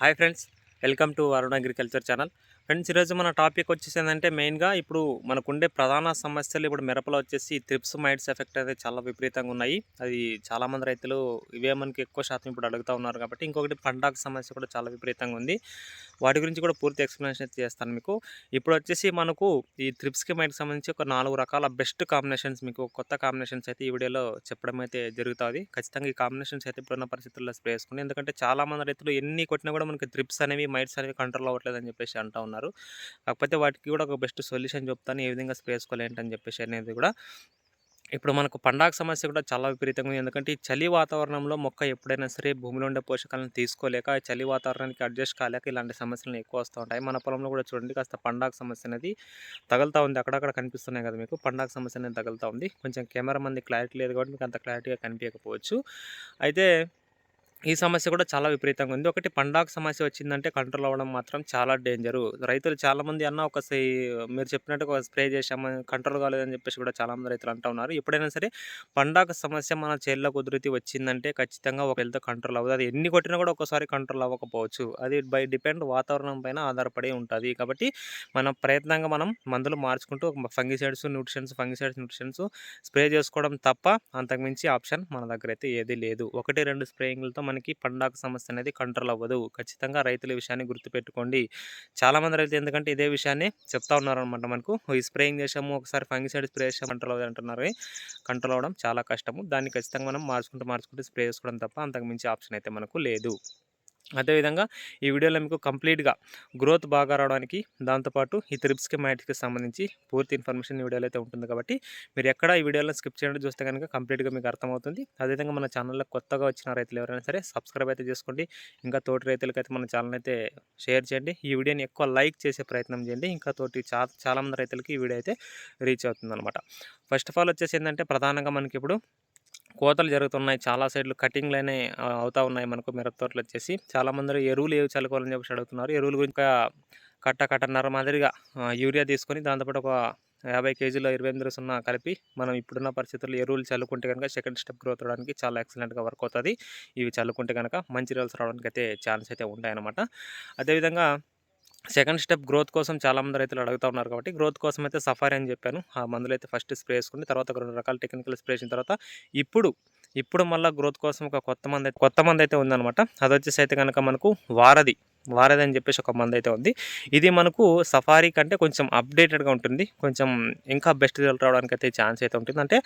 Hi friends welcome to Varun agriculture channel. Friends ఈరోజు మన topic వచ్చేసి ఏంటంటే మెయిన్గా ఇప్పుడు మనకుండే ప్రధాన సమస్యలు ఇప్పుడు మిరపలో వచ్చేసి త్రిప్స్ మైట్స్ ఎఫెక్ట్ అయితే చాలా విపరీతంగా ఉన్నాయి. అది చాలామంది రైతులు ఇవే మనకి ఎక్కువ శాతం ఇప్పుడు అడుగుతూ ఉన్నారు కాబట్టి ఇంకొకటి పండాకు సమస్య కూడా చాలా విపరీతంగా ఉంది. వాటి గురించి కూడా పూర్తి ఎక్స్ప్లెనేషన్ అయితే చేస్తాను మీకు. ఇప్పుడు వచ్చేసి మనకు ఈ త్రిప్స్కి మైట్కి సంబంధించి ఒక నాలుగు రకాల బెస్ట్ కాంబినేషన్స్ మీకు కొత్త కాంబినేషన్స్ అయితే ఈ వీడియోలో చెప్పడం అయితే జరుగుతుంది. ఖచ్చితంగా ఈ కాంబినేషన్స్ అయితే ఇప్పుడున్న పరిస్థితుల్లో స్ప్రే చేసుకుని ఎందుకంటే చాలామంది రైతులు ఎన్ని కొట్టినా కూడా మనకి త్రిప్స్ అనేవి మైట్స్ అనేవి కంట్రోల్ అవ్వట్లేదు అని చెప్పేసి అంటూ ఉన్నారు. కాకపోతే వాటికి కూడా ఒక బెస్ట్ సొల్యూషన్ చెప్తాను ఏ విధంగా స్ప్రే చేసుకోవాలి ఏంటని చెప్పేసి అనేది కూడా. ఇప్పుడు మనకు పండాగ సమస్య కూడా చాలా విపరీతంగా ఉంది. ఎందుకంటే ఈ చలి వాతావరణంలో మొక్క ఎప్పుడైనా సరే భూమిలో ఉండే పోషకాలను తీసుకోలేక చలి వాతావరణానికి అడ్జస్ట్ కాలేక ఇలాంటి సమస్యలు ఎక్కువ వస్తూ ఉంటాయి. మన పొలంలో కూడా చూడండి కాస్త పండాగ సమస్య అనేది తగులుతూ ఉంది. అక్కడక్కడ కనిపిస్తున్నాయి కదా మీకు. పండాగ సమస్య అనేది తగులుతూ ఉంది. కొంచెం కెమెరా మంది క్లారిటీ లేదు కాబట్టి మీకు అంత క్లారిటీగా కనిపించకపోవచ్చు. అయితే ఈ సమస్య కూడా చాలా విపరీతంగా ఉంది. ఒకటి పండాగ సమస్య వచ్చిందంటే కంట్రోల్ అవ్వడం మాత్రం చాలా డేంజరు. రైతులు చాలామంది అన్న ఒక మీరు చెప్పినట్టు ఒక స్ప్రే చేసాము కంట్రోల్ కాలేదని చెప్పేసి కూడా చాలామంది రైతులు అంటూ ఉన్నారు. ఎప్పుడైనా సరే పండాగ సమస్య మన చేళ్ళ కుదిరితే వచ్చిందంటే ఖచ్చితంగా ఒక కంట్రోల్ అవ్వదు. అది ఎన్ని కొట్టినా కూడా ఒకసారి కంట్రోల్ అవ్వకపోవచ్చు. అది బై డిపెండ్ వాతావరణం పైన ఆధారపడి ఉంటుంది. కాబట్టి మన ప్రయత్నంగా మనం మందులు మార్చుకుంటూ fungicides nutritions fungicides nutritions spray చేసుకోవడం తప్ప అంతకుమించి ఆప్షన్ మన దగ్గర అయితే ఏది లేదు. ఒకటి రెండు స్ప్రేయింగ్లతో మనకి పండాకు సమస్య అనేది కంట్రోల్ అవ్వదు. ఖచ్చితంగా రైతుల విషయాన్ని గుర్తుపెట్టుకోండి. చాలామంది రైతులు ఎందుకంటే ఇదే విషయాన్ని చెప్తా ఉన్నారనమాట మనకు. ఈ స్ప్రేయింగ్ చేసాము ఒకసారి ఫంగిసైడ్ స్ప్రే చేసాము కంట్రోల్ అవ్వదు అంటున్నారు. కంట్రోల్ అవ్వడం చాలా కష్టము. దాన్ని ఖచ్చితంగా మనం మార్చుకుంటూ మార్చుకుంటూ స్ప్రే చేసుకోవడం తప్ప అంతకు మించి ఆప్షన్ అయితే మనకు లేదు. అదేవిధంగా ఈ వీడియోలో మీకు కంప్లీట్గా గ్రోత్ బాగా రావడానికి దాంతోపాటు ఈ త్రిప్స్కి మైట్స్కి సంబంధించి పూర్తి ఇన్ఫర్మేషన్ ఈ వీడియోలో అయితే ఉంటుంది కాబట్టి మీరు ఎక్కడ ఈ వీడియోలో స్కిప్ చేయడం చూస్తే కనుక కంప్లీట్గా మీకు అర్థమవుతుంది. అదేవిధంగా మన ఛానల్లో కొత్తగా వచ్చిన రైతులు ఎవరైనా సరే సబ్స్క్రైబ్ అయితే చేసుకోండి. ఇంకా తోటి రైతులకైతే మన ఛానల్ అయితే షేర్ చేయండి. ఈ వీడియోని ఎక్కువ లైక్ చేసే ప్రయత్నం చేయండి. ఇంకా తోటి చాలామంది రైతులకి ఈ వీడియో అయితే రీచ్ అవుతుంది అనమాట ఫస్ట్ ఆఫ్ ఆల్ వచ్చేసి ఏంటంటే ప్రధానంగా మనకి ఇప్పుడు కోతలు జరుగుతున్నాయి. చాలా సైడ్లు కటింగ్లు అనే అవుతా ఉన్నాయి మనకు మిరప తోటలు వచ్చేసి. చాలా మంది ఎరువులు ఏవి చల్లుకోవాలని చెప్పేసి అడుగుతున్నారు. ఎరువులు గురించి కట్ట కట్టన్నర మాదిరిగా యూరియా తీసుకొని దాంతోపాటు ఒక యాభై కేజీలో ఇరవై ఎనిమిది సున్నా కలిపి మనం ఇప్పుడున్న పరిస్థితుల్లో ఎరువులు చల్లుకుంటే కనుక సెకండ్ స్టెప్ గ్రోత్ అవడానికి చాలా ఎక్సలెంట్గా వర్క్ అవుతుంది. ఇవి చల్లుకుంటే కనుక మంచి రిజల్ట్స్ రావడానికి అయితే ఛాన్స్ అయితే ఉంటాయన్నమాట. అదేవిధంగా సెకండ్ స్టెప్ గ్రోత్ కోసం చాలామంది రైతులు అడుగుతూ ఉన్నారు కాబట్టి గ్రోత్ కోసం అయితే సఫారీ అని చెప్పాను. ఆ మందులు అయితే ఫస్ట్ స్ప్రే చేసుకుని తర్వాత రెండు రకాల టెక్నికల్ స్ప్రే చేసిన తర్వాత ఇప్పుడు ఇప్పుడు మళ్ళీ గ్రోత్ కోసం ఒక కొత్త మంది అయితే కొత్త మంది అయితే ఉందన్నమాట. అది వచ్చేసి అయితే కనుక మనకు వారధి వారేదని చెప్పేసి ఒక మంది అయితే ఉంది. ఇది మనకు సఫారీ కంటే కొంచెం అప్డేటెడ్గా ఉంటుంది. కొంచెం ఇంకా బెస్ట్ రిజల్ట్ రావడానికి అయితే ఛాన్స్ అయితే ఉంటుంది. అంటే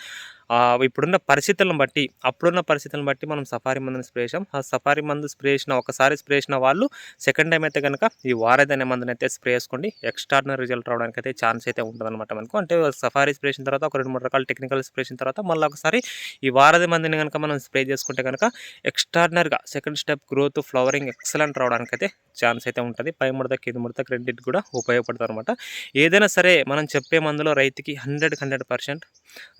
ఇప్పుడున్న పరిస్థితులను బట్టి అప్పుడున్న పరిస్థితులను బట్టి మనం సఫారీ మందుని స్ప్రే చేసాం ఆ సఫారీ మందు స్ప్రే చేసిన ఒకసారి స్ప్రే చేసిన వాళ్ళు సెకండ్ టైం అయితే కనుక ఈ వారధి అనే మందుని అయితే స్ప్రే చేసుకోండి. ఎక్స్ట్రాడినరీ రిజల్ట్ రావడానికి అయితే ఛాన్స్ అయితే ఉంటుందన్నమాట మనకు. అంటే సఫారీ స్ప్రే చేసిన తర్వాత ఒక రెండు మూడు రకాల టెక్నికల్ స్ప్రే చేసిన తర్వాత మళ్ళీ ఒకసారి ఈ వారధి మందిని కనుక మనం స్ప్రే చేసుకుంటే కనుక ఎక్స్ట్రాడినరీగా second step growth flowering excellent రావడానికి అయితే ఛాన్స్ అయితే ఉంటుంది. పై ముడత కింద ముడత క్రెడిట్ కూడా ఉపయోగపడుతుంది అనమాట ఏదైనా సరే మనం చెప్పే మందులో రైతుకి హండ్రెడ్ హండ్రెడ్ పర్సెంట్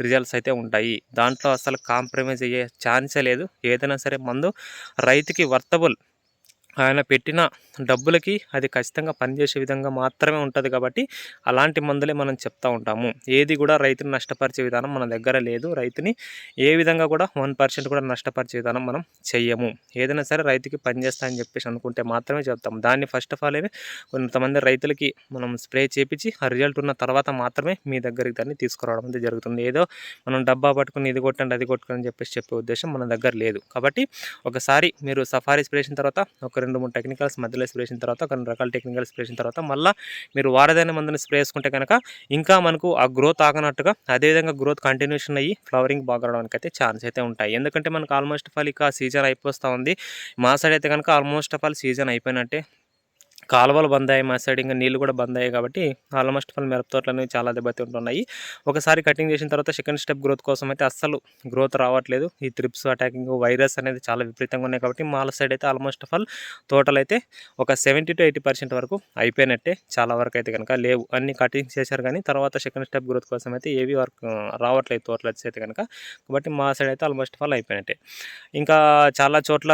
రిజల్ట్స్ అయితే ఉంటాయి. దాంట్లో అసలు కాంప్రమైజ్ అయ్యే ఛాన్సే లేదు. ఏదైనా సరే మందు రైతుకి వర్తబుల్ ఆయన పెట్టిన డబ్బులకి అది ఖచ్చితంగా పనిచేసే విధంగా మాత్రమే ఉంటుంది కాబట్టి అలాంటి మందులే మనం చెప్తా ఉంటాము. ఏది కూడా రైతుని నష్టపరిచే విధానం మన దగ్గర లేదు. రైతుని ఏ విధంగా కూడా వన్ పర్సెంట్ కూడా నష్టపరిచే విధానం మనం చెయ్యము. ఏదైనా సరే రైతుకి పనిచేస్తా అని చెప్పేసి అనుకుంటే మాత్రమే చెప్తాం దాన్ని ఫస్ట్ ఆఫ్ ఆల్ ఏమి కొంతమంది రైతులకి మనం స్ప్రే చేపించి ఆ రిజల్ట్ ఉన్న తర్వాత మాత్రమే మీ దగ్గరికి దాన్ని తీసుకురావడం అనేది జరుగుతుంది. ఏదో మనం డబ్బా పట్టుకుని ఇది కొట్టండి అది కొట్టుకుని చెప్పేసి చెప్పే ఉద్దేశం మన దగ్గర లేదు. కాబట్టి ఒకసారి మీరు సఫారీ స్ప్రేసిన తర్వాత ఒక రెండు మూడు టెక్నికల్స్ మధ్యలో స్ప్రే చేసిన తర్వాత ఒక రెండు రకాల టెక్నికల్ స్ప్రే చేసిన తర్వాత మళ్ళీ మీరు వారదైన మందుని స్ప్రే చేసుకుంటే కనుక ఇంకా మనకు ఆ గ్రోత్ ఆగనట్టుగా అదేవిధంగా గ్రోత్ కంటిన్యూషన్ అయ్యి ఫ్లవరింగ్ బాగా రావడానికి అయితే ఛాన్స్ అయితే ఉంటాయి. ఎందుకంటే మనకు ఆల్మోస్ట్ ఆఫ్ ఆల్ ఇక సీజన్ అయిపోతూ ఉంది. మా సైడ్ అయితే కనుక ఆల్మోస్ట్ ఆఫ్ ఆల్ సీజన్ అయిపోయినట్టే కాలువలు బంద్ అయ్యాయి మా సైడ్ ఇంకా నీళ్ళు కూడా బంద్ అయ్యాయి కాబట్టి ఆల్మోస్ట్ ఆల్ మిరప తోటలు అనేవి చాలా దెబ్బతింటున్నాయి. ఒకసారి కటింగ్ చేసిన తర్వాత సెకండ్ స్టెప్ గ్రోత్ కోసం అయితే అస్సలు గ్రోత్ రావట్లేదు. ఈ త్రిప్స్ అటాకింగ్ వైరస్ అనేది చాలా విపరీతంగా ఉన్నాయి కాబట్టి మా సైడ్ అయితే ఆల్మోస్ట్ ఆఫ్ ఆల్ టోటల్ అయితే ఒక సెవెంటీ టు ఎయిటీ పర్సెంట్ వరకు అయిపోయినట్టే చాలా వరకు అయితే కనుక లేవు. అన్ని కటింగ్ చేశారు కానీ తర్వాత సెకండ్ స్టెప్ గ్రోత్ కోసం అయితే ఏవి వర్క్ రావట్లేదు తోటలు వచ్చేది అయితే కనుక. కాబట్టి మా సైడ్ అయితే ఆల్మోస్ట్ ఆఫ్ ఆల్ అయిపోయినట్టే. ఇంకా చాలా చోట్ల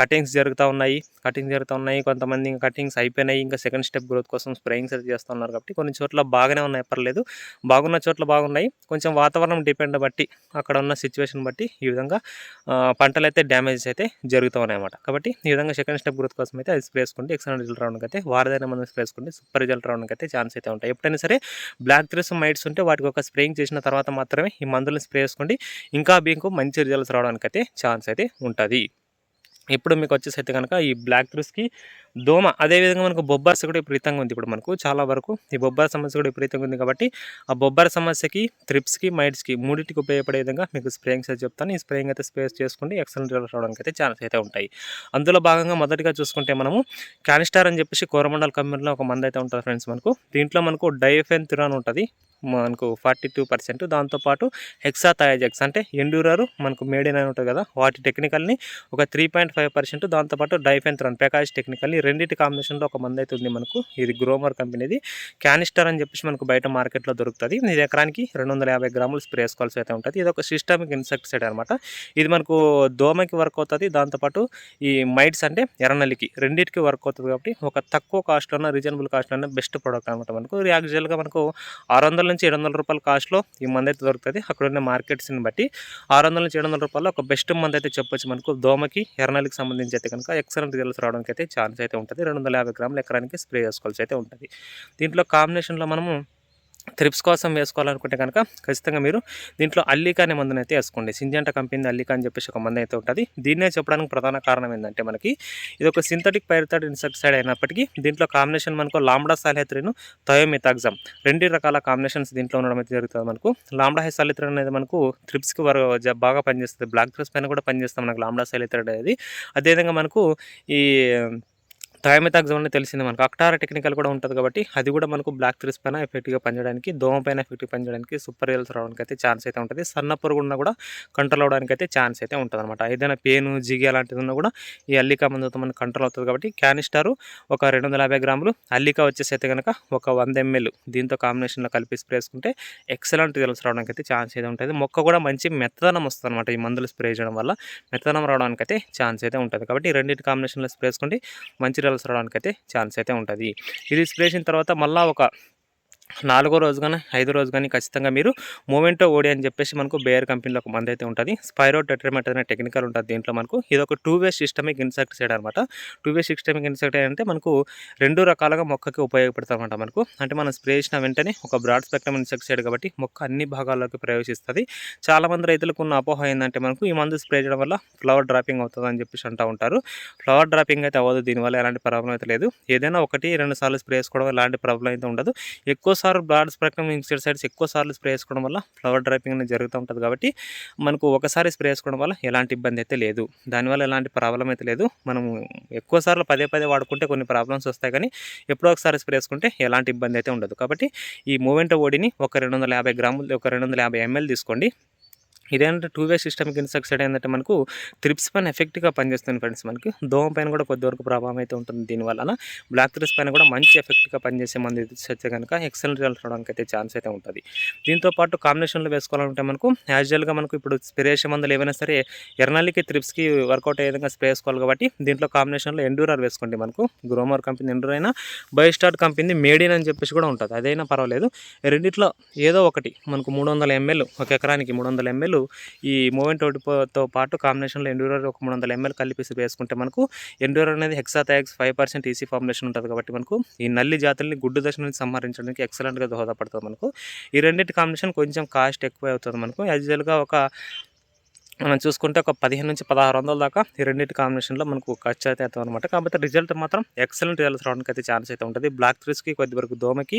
కటింగ్స్ జరుగుతూ ఉన్నాయి కటింగ్ జరుగుతూ ఉన్నాయి. కొంతమంది ఇంకా కటింగ్స్ అయిపోయినాయి. ఇంకా సెకండ్ స్టెప్ గ్రోత్ కోసం స్ప్రేయింగ్ అయితే చేస్తున్నారు కాబట్టి కొన్ని చోట్ల బాగానే ఉన్నాయి. పర్లేదు. బాగున్న చోట్ల బాగున్నాయి. కొంచెం వాతావరణం డిపెండ్ బట్టి అక్కడ ఉన్న సిచ్యువేషన్ బట్టి ఈ విధంగా పంటలు అయితే డ్యామేజెస్ అయితే జరుగుతూ ఉన్నాయన్నమాట కాబట్టి ఈ విధంగా సెకండ్ స్టెప్ గ్రోత్ కోసం అయితే అది స్ప్రే చేసుకుంటే ఎక్సలెంట్ రిజల్ట్ రావడానికి అయితే వారదైన మనం స్ప్రే చేసుకుంటే సూపర్ రిజల్ట్ రావడానికి అయితే ఛాన్స్ అయితే ఉంటాయి. ఎప్పుడైనా సరే బ్లాక్ థ్రెస్ మైట్స్ ఉంటే వాటికి ఒక స్ప్రేయింగ్ చేసిన తర్వాత మాత్రమే ఈ మందులను స్ప్రే చేసుకోండి ఇంకా మీకు మంచి రిజల్ట్స్ రావడానికి అయితే ఛాన్స్ అయితే ఉంటుంది. ఇప్పుడు మీకు వచ్చేసి అయితే కనుక ఈ బ్లాక్ థ్రిస్కి దోమ అదేవిధంగా మనకు బొబ్బర్స్ కూడా విపరీతంగా ఉంది. ఇప్పుడు మనకు చాలా వరకు ఈ బొబ్బర్ సమస్య కూడా విపరీతంగా ఉంది కాబట్టి ఆ బొబ్బర్ సమస్యకి త్రిప్స్కి మైడ్స్కి మూడింటికి ఉపయోగపడే విధంగా మీకు స్ప్రేయింగ్స్ అయితే చెప్తాను. ఈ స్ప్రేయింగ్ అయితే స్ప్రే చేసుకుంటే ఎక్సలెంట్ రిజల్ట్ రావడానికి అయితే ఛాన్స్ అయితే ఉంటాయి. అందులో భాగంగా మొదటిగా చూసుకుంటే మనము క్యానిస్టార్ అని చెప్పేసి కోరమండల్ కంపెనీలో ఒక మంది అయితే ఉంటుంది ఫ్రెండ్స్ మనకు. దీంట్లో మనకు డైఫెన్ థిరాన్ ఉంటుంది. మనకు ఫార్టీ టూ పర్సెంట్. దాంతోపాటు హెక్సా థయాజెక్స్ అంటే ఎండ్యూరర్ మనకు మేడిన్ అని ఉంటుంది కదా. వాటి టెక్నికల్ని ఒక త్రీ పాయింట్ ఫైవ్ పర్సెంట్. దాంతోపాటు డైఫెన్థ్రాన్ ప్రకాష్ టెక్నికల్ని రెండింటి కాంబినేషన్లో ఒక మంది అయితే ఉంది మనకు. ఇది గ్రోమర్ కంపెనీది క్యానిస్టర్ అని చెప్పేసి మనకు బయట మార్కెట్లో దొరుకుతుంది. ఇది ఎకరానికి రెండు వందల యాభై గ్రాములు స్ప్రే వేసుకోవాల్సి అయితే ఉంటుంది. ఇది ఒక సిస్టమిక్ ఇన్సెక్టిసైడ్ అనమాట ఇది మనకు దోమకి వర్క్ అవుతుంది. దాంతోపాటు ఈ మైట్స్ అంటే ఎర్రనల్లికి రెండింటికి వర్క్ అవుతుంది కాబట్టి ఒక తక్కువ కాస్ట్లోనే రీజనబుల్ కాస్ట్లోనే బెస్ట్ ప్రోడక్ట్ అనమాట మనకు. యాక్చువల్గా మనకు ఆరు వందల నుంచి ఏడు వందల రూపాయల కాస్ట్లో ఈ మంది అయితే దొరుకుతుంది. అక్కడ ఉన్న మార్కెట్స్ని బట్టి ఆరు వందల నుంచి ఏడు వందల రూపాయలు ఒక బెస్ట్ మంది అయితే చెప్పొచ్చు మనకు. దోమకి ఎర్రనల్లికి సంబంధించి అయితే కనుక ఎక్సలెంట్ రిజల్ట్స్ రావడానికి అయితే ఛాన్స్ అయితే ఉంటుంది. రెండు వందల యాభై గ్రాములు ఎకరానికి స్ప్రే చేసుకోవాల్సి అయితే ఉంటుంది. దీంట్లో కాంబినేషన్లో మనము త్రిప్స్ కోసం వేసుకోవాలనుకుంటే కనుక ఖచ్చితంగా మీరు దీంట్లో అల్లికా అనే మందుని అయితే వేసుకోండి. సింజంట కంపెనీ అల్లికా అని చెప్పేసి ఒక మందు అయితే ఉంటుంది. దీన్నే చెప్పడానికి ప్రధాన కారణం ఏంటంటే మనకి ఇది ఒక సింథటిక్ పైరథాడ్ ఇన్సెక్టిసైడ్ అయినప్పటికీ దీంట్లో కాంబినేషన్ మనకు లాంబ్డా సాలిత్రిన్ థయోమితాగ్జామ్ రెండు రకాల కాంబినేషన్స్ దీంట్లో ఉండడం అయితే జరుగుతుంది మనకు. లాంబ్డా సాలిత్రిన్ అనేది మనకు త్రిప్స్కి బాగా పనిచేస్తుంది. బ్లాక్ త్రిప్స్ పైన కూడా పనిచేస్తాం మనకు లాంబ్డా సాలిత్రిన్ అనేది. అదేవిధంగా మనకు ఈ థయామితాగ్జామ్ అనేది తెలిసింది మనకు. అక్టారా టెక్నికల్ కూడా ఉంటుంది కాబట్టి అది కూడా మనకు బ్లాక్ త్రిస్ పైన ఎఫెక్ట్గా పనిచేయడానికి దోమ పైన ఎఫెక్ట్గా పనిచేయడానికి సూపర్ రియల్స్ రావడానికి అయితే ఛాన్స్ అయితే ఉంటుంది. సన్న పురుగు ఉన్నా కూడా కంట్రోల్ అవడానికి అయితే ఛాన్స్ అయితే ఉంటుంది అనమాట ఏదైనా పేను జిగి అలాంటిది ఉన్నా కూడా ఈ అల్లికా మందుతో మనకు కంట్రోల్ అవుతుంది కాబట్టి క్యానిస్టారు ఒక రెండు వందల యాభై గ్రాములు అల్లికా వచ్చేసి అయితే కనుక ఒక వంద ఎంఎల్ దీంతో కాంబినేషన్లో కలిపి స్ప్రే చేసుకుంటే ఎక్సలెంట్ రిజల్ట్స్ రావడానికి అయితే ఛాన్స్ అయితే ఉంటుంది. మొక్క కూడా మంచి మెత్తదనం వస్తుంది అనమాట ఈ మందులు స్ప్రే చేయడం వల్ల. మెత్తదనం రావడానికి అయితే ఛాన్స్ అయితే ఉంటుంది. కాబట్టి రెండింటి కాంబినేషన్లో స్ప్రే చేసుకోండి మంచి రిజల్ట్స్ రావడానికి అయితే ఛాన్స్ అయితే ఉంటుంది. ఇది స్ప్రే చేసిన తర్వాత మళ్ళీ ఒక నాలుగో రోజు కానీ ఐదో రోజు కానీ ఖచ్చితంగా మీరు మూమెంటో ఓడి అని చెప్పేసి మనకు బేయర్ కంపెనీలో ఒక మంది అయితే ఉంటుంది. స్పైరో టెట్రమెట్ అనే టెక్నికల్ ఉంటుంది దీంట్లో మనకు. ఇది ఒక టూ వే సిస్టమిక్ ఇన్సెక్టిసైడ్ అనమాట టూ వే సిస్టమిక్ ఇన్సెక్టిసైడ్ అంటే మనకు రెండు రకాలుగా మొక్కకి ఉపయోగపడుతుంది మనకు. అంటే మనం స్ప్రే చేసిన వెంటనే ఒక బ్రాడ్ స్పెక్ట్రమ్ ఇన్సెక్టిసైడ్ కాబట్టి మొక్క అన్ని భాగాల్లోకి ప్రవేశిస్తుంది. చాలామంది రైతులకు ఉన్న అపోహ ఏంటంటే మనకు ఈ మందు స్ప్రే చేయడం వల్ల ఫ్లవర్ డ్రాపింగ్ అవుతుంది అని చెప్పేసి అంటూ ఉంటారు. ఫ్లవర్ డ్రాపింగ్ అయితే అవ్వదు దీనివల్ల ఎలాంటి ప్రాబ్లం అయితే లేదు. ఏదైనా ఒకటి రెండు సార్లు స్ప్రే చేసుకోవడం ఎలాంటి ప్రాబ్లం అయితే ఉండదు. ఎక్కువ సార్లు బ్రాడ్ స్పెక్ట్రమ్ ఇన్సెక్టిసైడ్స్ ఎక్కువ సార్లు స్ప్రే చేసుకోవడం వల్ల ఫ్లవర్ డ్రైపింగ్ అనేది జరుగుతూ ఉంటుంది కాబట్టి మనకు ఒకసారి స్ప్రే చేసుకోవడం వల్ల ఎలాంటి ఇబ్బంది అయితే లేదు. దానివల్ల ఎలాంటి ప్రాబ్లం అయితే లేదు. మనం ఎక్కువ సార్లు పదే పదే వాడుకుంటే కొన్ని ప్రాబ్లమ్స్ వస్తాయి కానీ ఎప్పుడో ఒకసారి స్ప్రే చేసుకుంటే ఎలాంటి ఇబ్బంది అయితే ఉండదు. కాబట్టి ఈ మూవెంట ఓడిని ఒక రెండు వందల యాభై గ్రాములు ఒక రెండు వందల యాభై ఎంఎల్ తీసుకోండి. ఇదేంటంటే టూ వే సిస్టమ్కి ఇన్సెక్సైడ్ ఏంటంటే మనకు త్రిప్స్ పైన ఎఫెక్ట్గా పనిచేస్తుంది ఫ్రెండ్స్ మనకి. దోమ పైన కూడా కొద్ది వరకు ప్రభావం అయితే ఉంటుంది దీనివల్ల బ్లాక్ త్రిప్స్ పైన కూడా మంచి ఎఫెక్ట్గా పనిచేసే మంది అయితే కనుక ఎక్సలెంట్ రిజల్ట్ రావడానికి అయితే ఛాన్స్ అయితే ఉంటుంది. దీంతో పాటు కాంబినేషన్లో వేసుకోవాలంటే మనకు యాజువల్గా మనకు ఇప్పుడు స్ప్రే చేసే మందులు ఏవైనా సరే ఎర్నల్లికి త్రిప్స్కి వర్కౌట్ అయ్యే విధంగా స్ప్రే వేసుకోవాలి కాబట్టి దీంట్లో కాంబినేషన్లో ఎండూరర్ వేసుకోండి మనకు. గ్రోమర్ కంపెనీ ఎండూర్ అయినా బయోస్టార్ట్ కంపెనీ మేడిన్ అని చెప్పేసి కూడా ఉంటుంది. అదైనా పర్వాలేదు. రెండిట్లో ఏదో ఒకటి మనకు మూడు వందల ఎంఎల్ ఒక ఎకరానికి మూడు వందల ఎంఎల్ ఈ మూవెంట్ ఒకటితో పాటు కాంబినేషన్లో ఎండూరర్ ఒక మూడు వందల ఎంఎల్ కలిపి వేసుకుంటే మనకు ఎండూరర్ అనేది hexythiazox five percent EC formulation ఉంటుంది కాబట్టి మనకు ఈ నల్లి జాతుల్ని గుడ్డు దశ నుంచి సంహరించడానికి ఎక్సలెంట్గా దోహదపడుతుంది మనకు. ఈ రెండింటి కాంబినేషన్ కొంచెం కాస్ట్ ఎక్కువ అవుతుంది మనకు. యాజువల్గా ఒక మనం చూసుకుంటే ఒక పదిహేను నుంచి పదహారు వందల దాకా ఈ రెండింటి కాంబినేషన్లో మనకు ఖర్చు అయితే అవుతుంది అనమాట కాకపోతే రిజల్ట్ మాత్రం ఎక్సలెంట్ రిజల్ట్స్ రావడానికి అయితే ఛాన్స్ అయితే ఉంటుంది. బ్లాక్ త్రిస్కి కొద్ది వరకు దోమకి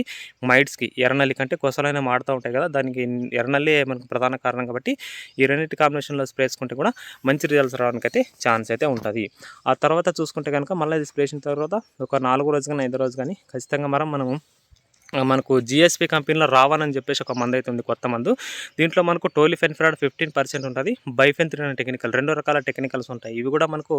మైట్స్కి ఎర్రనల్లి కంటే కొసలైన మాడుతూ ఉంటాయి కదా దానికి ఎర్రనల్లి మనకు ప్రధాన కారణం కాబట్టి ఈ రెండింటి కాంబినేషన్లో స్ప్రేసుకుంటే కూడా మంచి రిజల్ట్స్ రావడానికి అయితే ఛాన్స్ అయితే ఉంటుంది. ఆ తర్వాత చూసుకుంటే కనుక మళ్ళీ ఇది స్ప్రేసిన తర్వాత ఒక నాలుగు రోజు కానీ ఐదు రోజు కానీ ఖచ్చితంగా మనం మనము మనకు జిఎస్పి కంపెనీలో రావాలని అని చెప్పేసి ఒక మందు అయితే ఉంది కొత్త మందు. దీంట్లో మనకు టోలిఫెన్ఫ్రాడ్ ఫిఫ్టీన్ పర్సెంట్ ఉంటుంది బైఫెన్త్రిన్ టెక్నికల్ రెండు రకాల టెక్నికల్స్ ఉంటాయి. ఇవి కూడా మనకు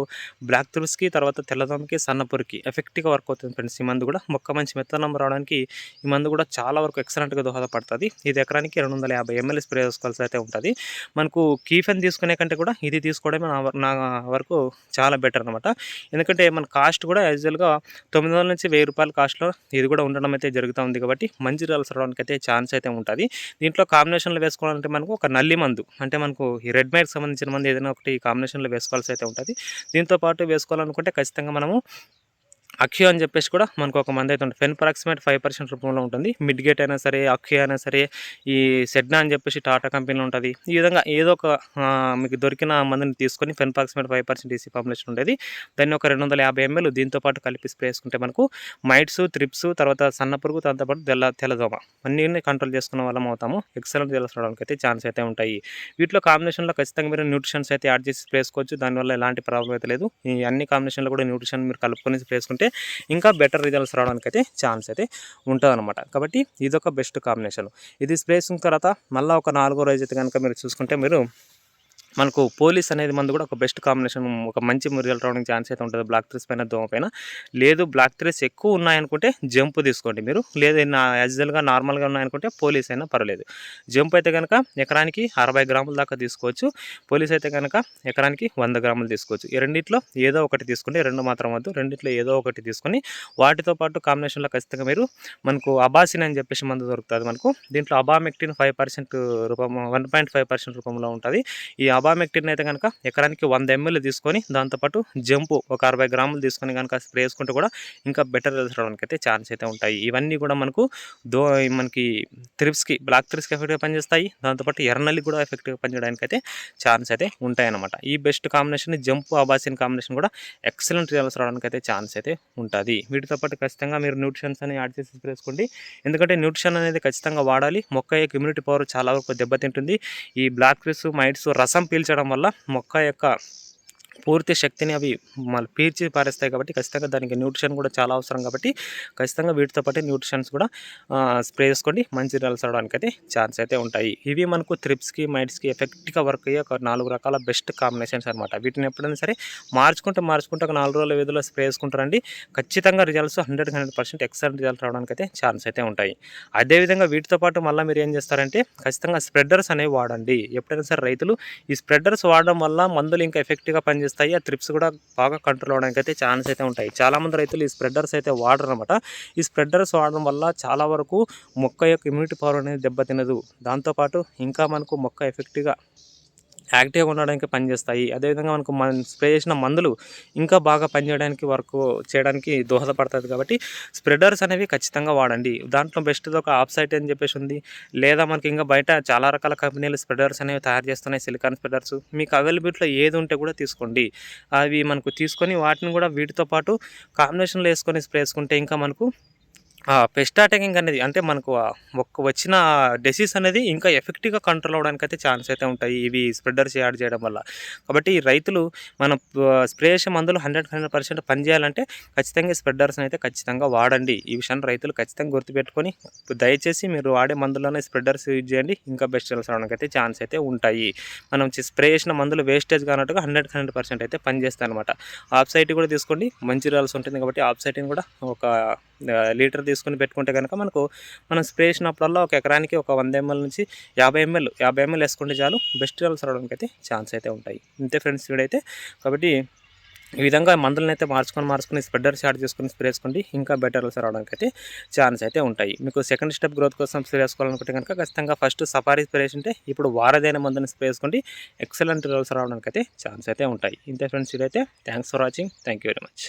బ్లాక్ తులుస్కి తర్వాత తెల్లదోమకి సన్నపురికి ఎఫెక్ట్గా వర్క్ అవుతుంది ఫ్రెండ్స్ ఈ మందు కూడా. మొక్క మంచి మెత్తనం రావడానికి ఈ మందు కూడా చాలా వరకు ఎక్సలెంట్గా దోహదపడుతుంది. ఇది ఎకరానికి రెండు వందల యాభై ఎంఎల్ స్ప్రే చేసుకోవాల్సి అయితే ఉంటుంది. మనకు కీఫెన్ తీసుకునే కంటే కూడా ఇది తీసుకోవడమే నా నా వరకు చాలా బెటర్ అనమాట ఎందుకంటే మన కాస్ట్ కూడా యాజువల్గా తొమ్మిది వందల నుంచి వెయ్యి రూపాయల కాస్ట్లో ఇది కూడా ఉండడం అయితే జరుగుతూ ఉంది కాబట్టి మంచి రిజల్ట్స్ రావడానికి అయితే ఛాన్స్ అయితే ఉంటుంది. దీంట్లో కాంబినేషన్లో వేసుకోవాలంటే మనకు ఒక నల్లి మందు అంటే మనకు ఈ రెడ్ మైర్కి సంబంధించిన మందు ఏదైనా ఒకటి కాంబినేషన్లో వేసుకోవాల్సి అయితే ఉంటుంది. దీంతో పాటు వేసుకోవాలనుకుంటే ఖచ్చితంగా మనము అక్యూ అని చెప్పేసి కూడా మనకు ఒక మంది అయితే ఉంటుంది. ఫెన్ పరాక్సిమేట్ ఫైవ్ పర్సెంట్ రూపంలో ఉంటుంది. మిడ్ గేట్ అయినా సరే అక్యూ అయినా సరే ఈ సెడ్నా అని చెప్పేసి టాటా కంపెనీలో ఉంటుంది. ఈ విధంగా ఏదో ఒక మీకు దొరికిన మందుని తీసుకొని fenpyroximate five percent EC formulation ఉండేది. దాన్ని ఒక రెండు వందల యాభై ఎంఎల్ దీంతో పాటు కలిపి స్ప్రే చేసుకుంటే మనకు మైట్స్ త్రిప్స్ తర్వాత సన్న పురుగు దాంతోపాటు తెల్ల తెల్లదోమ అన్నీ కంట్రోల్ చేసుకున్న వాళ్ళం అవుతాము. ఎక్సలెంట్ తెలుసుకోవడానికి రావడానికి అయితే ఛాన్స్ అయితే ఉంటాయి. వీటిలో కాంబినేషన్లో ఖచ్చితంగా మీరు న్యూట్రిషన్స్ అయితే యాడ్ చేసి స్ప్రే చేసుకోవచ్చు. దానివల్ల ఎలాంటి ప్రాబ్లం అయితే లేదు. ఈ అన్ని కాంబినేషన్లో కూడా న్యూట్రిషన్ మీరు కలుపుకొని స్ప్రే చేసుకుంటే ఇంకా బెటర్ రిజల్ట్స్ రావడానికి అయితే ఛాన్స్ అయితే ఉంటుందనమాట కాబట్టి ఇదొక బెస్ట్ కాంబినేషన్ ఇది స్ప్రే తర్వాత మళ్ళీ ఒక నాలుగో రోజు అయితే కనుక మీరు చూసుకుంటే మీరు మనకు పోలీస్ అనేది మందు కూడా ఒక బెస్ట్ కాంబినేషన్ ఒక మంచి రిజల్ట్ రావడానికి ఛాన్స్ అయితే ఉంటుంది బ్లాక్ త్రీస్ పైన దోమ పైన. లేదు బ్లాక్ త్రీస్ ఎక్కువ ఉన్నాయనుకుంటే జంప్ తీసుకోండి మీరు. లేదు నా యాజువల్గా నార్మల్గా ఉన్నాయనుకుంటే పోలీస్ అయినా పర్లేదు జంప్ అయితే కనుక ఎకరానికి అరవై గ్రాముల దాకా తీసుకోవచ్చు. పోలీస్ అయితే కనుక ఎకరానికి వంద గ్రాములు తీసుకోవచ్చు. ఈ రెండిట్లో ఏదో ఒకటి తీసుకుంటే రెండు మాత్రం వద్దు. రెండిట్లో ఏదో ఒకటి తీసుకొని వాటితో పాటు కాంబినేషన్లో ఖచ్చితంగా మీరు మనకు అబాసిన్ అని చెప్పేసి మందు దొరుకుతుంది మనకు. దీంట్లో అబామెక్టిన్ ఫైవ్ పర్సెంట్ రూపం వన్ పాయింట్ ఫైవ్ పర్సెంట్ రూపంలో ఉంటుంది. ఈ అబామెక్టిన్ అయితే కనుక ఎకరానికి వంద ఎంఎల్ తీసుకొని దాంతోపాటు జంపు ఒక అరవై గ్రాములు తీసుకొని కనుక స్ప్రే చేసుకుంటే కూడా ఇంకా బెటర్ రిజల్ట్ రావడానికి అయితే ఛాన్స్ అయితే ఉంటాయి. ఇవన్నీ కూడా మనకు దో మనకి త్రిప్స్కి బ్లాక్ త్రిప్స్కి ఎఫెక్ట్గా పనిచేస్తాయి. దాంతోపాటు ఎర్రనల్లి కూడా ఎఫెక్ట్గా పనిచేయడానికి అయితే ఛాన్స్ అయితే ఉంటాయన్నమాట. ఈ best combination jump abacin combination కూడా ఎక్సలెంట్ రిజల్ట్స్ రావడానికి అయితే ఛాన్స్ అయితే ఉంటుంది. వీటితో పాటు ఖచ్చితంగా మీరు న్యూట్రిషన్స్ అని యాడ్ చేసి స్ప్రే చేసుకోండి. ఎందుకంటే న్యూట్రిషన్ అనేది ఖచ్చితంగా వాడాలి. మొక్క యొక్క ఇమ్యూనిటీ పవర్ చాలా వరకు దెబ్బతింటుంది. ఈ బ్లాక్ క్రిస్ మైట్స్ రసం పీల్చడం వల్ల మొక్క యొక్క పూర్తి శక్తిని అవి మళ్ళీ పీల్చి పారేస్తాయి కాబట్టి ఖచ్చితంగా దానికి న్యూట్రిషన్ కూడా చాలా అవసరం కాబట్టి ఖచ్చితంగా వీటితో పాటు న్యూట్రిషన్స్ కూడా స్ప్రే చేసుకోండి మంచి రిజల్ట్స్ రావడానికి అయితే ఛాన్స్ అయితే ఉంటాయి. ఇవి మనకు త్రిప్స్కి మైట్స్కి ఎఫెక్ట్గా వర్క్ అయ్యే ఒక నాలుగు రకాల బెస్ట్ కాంబినేషన్స్ అనమాట వీటిని ఎప్పుడైనా సరే మార్చుకుంటే మార్చుకుంటే ఒక నాలుగు రోజుల వ్యవధిలో స్ప్రే చేసుకుంటారండి. ఖచ్చితంగా results hundred hundred percent excellent result రావడానికి అయితే ఛాన్స్ అయితే ఉంటాయి. అదేవిధంగా వీటితో పాటు మళ్ళీ మీరు ఏం చేస్తారంటే ఖచ్చితంగా స్ప్రెడర్స్ అనేవి వాడండి. ఎప్పుడైనా సరే రైతులు ఈ స్ప్రెడర్స్ వాడడం వల్ల మందులు ఇంకా ఎఫెక్ట్గా పనిచేస్తాయి. ఆ ట్రిప్స్ కూడా బాగా కంట్రోల్ అవడానికి అయితే ఛాన్స్ అయితే ఉంటాయి. చాలామంది రైతులు ఈ స్ప్రెడర్స్ అయితే వాడరు అనమాట ఈ స్ప్రెడర్స్ వాడడం వల్ల చాలా వరకు మొక్క యొక్క ఇమ్యూనిటీ పవర్ అనేది దెబ్బతినదు. దాంతోపాటు ఇంకా మనకు మొక్క ఎఫెక్టివ్గా యాక్టివ్గా ఉండడానికి పనిచేస్తాయి అదేవిధంగా మనకు మన స్ప్రే చేసిన మందులు ఇంకా బాగా పనిచేయడానికి వర్క్ చేయడానికి దోహదపడుతుంది కాబట్టి స్ప్రెడర్స్ అనేవి ఖచ్చితంగా వాడండి. దాంట్లో బెస్ట్ ఒక ఆప్సైట్ అని చెప్పేసి ఉంది. లేదా మనకి ఇంకా బయట చాలా రకాల కంపెనీలు స్ప్రెడర్స్ అనేవి తయారు చేస్తున్నాయి. Silicon spreaders. మీకు అవైలబిలిటీలో ఏది ఉంటే కూడా తీసుకోండి. అవి మనకు తీసుకొని వాటిని కూడా వీటితో పాటు కాంబినేషన్లో వేసుకొని స్ప్రే చేసుకుంటే ఇంకా మనకు పెస్ట్ అటాకింగ్ అనేది అంటే మనకు ఒక్క వచ్చిన డిసీజ్ అనేది ఇంకా ఎఫెక్టివ్గా కంట్రోల్ అవడానికి అయితే ఛాన్స్ అయితే ఉంటాయి. ఇవి స్ప్రెడర్స్ యాడ్ చేయడం వల్ల. కాబట్టి రైతులు మనం స్ప్రే చేసే మందులు హండ్రెడ్ హండ్రెడ్ పర్సెంట్ పనిచేయాలంటే ఖచ్చితంగా స్ప్రెడర్స్ అయితే ఖచ్చితంగా వాడండి. ఈ విషయాన్ని రైతులు ఖచ్చితంగా గుర్తుపెట్టుకొని దయచేసి మీరు వాడే మందులోనే స్ప్రెడర్స్ యూజ్ చేయండి. ఇంకా బెస్ట్ రిజల్ట్స్ రావడానికి అయితే ఛాన్స్ అయితే ఉంటాయి. మనం స్ప్రే చేసిన మందులు వేస్టేజ్ కానట్టుగా హండ్రెడ్ హండ్రెడ్ పర్సెంట్ అయితే పనిచేస్తాయి అనమాట ఆఫ్ సైట్ కూడా తీసుకోండి. మంచి రిజల్ట్స్ ఉంటుంది కాబట్టి ఆఫ్ సైట్ని కూడా ఒక లీటర్ తీసుకుని పెట్టుకుంటే కనుక మనకు మనం స్ప్రే చేసినప్పుడల్లా ఒక ఎకరానికి ఒక వంద ఎంఎల్ నుంచి యాభై ఎంఎల్ యాభై ఎంఎల్ వేసుకుంటే చాలు. బెస్ట్ రిజల్ట్స్ రావడానికి అయితే ఛాన్స్ అయితే ఉంటాయి. ఇంతే ఫ్రెండ్స్ వీడైతే. కాబట్టి ఈ విధంగా మందులను అయితే మార్చుకొని మార్చుకొని స్ప్రెడర్ షార్ట్ చేసుకొని స్ప్రే చేసుకోండి. ఇంకా బెటర్ రిజల్ట్స్ రావడానికి అయితే ఛాన్స్ అయితే ఉంటాయి. మీకు సెకండ్ స్టెప్ గ్రోత్ కోసం స్ప్రే చేసుకోవాలనుకుంటే కనుక ఖచ్చితంగా ఫస్ట్ సఫారీ స్ప్రే ఉంటే ఇప్పుడు వారదైన మందుని స్ప్రే చేసుకోండి. ఎక్సలెంట్ రిజల్ట్స్ రావడానికి అయితే ఛాన్స్ అయితే ఉంటాయి. ఇంతే ఫ్రెండ్స్ ఇదైతే thanks for watching. Thank you very much.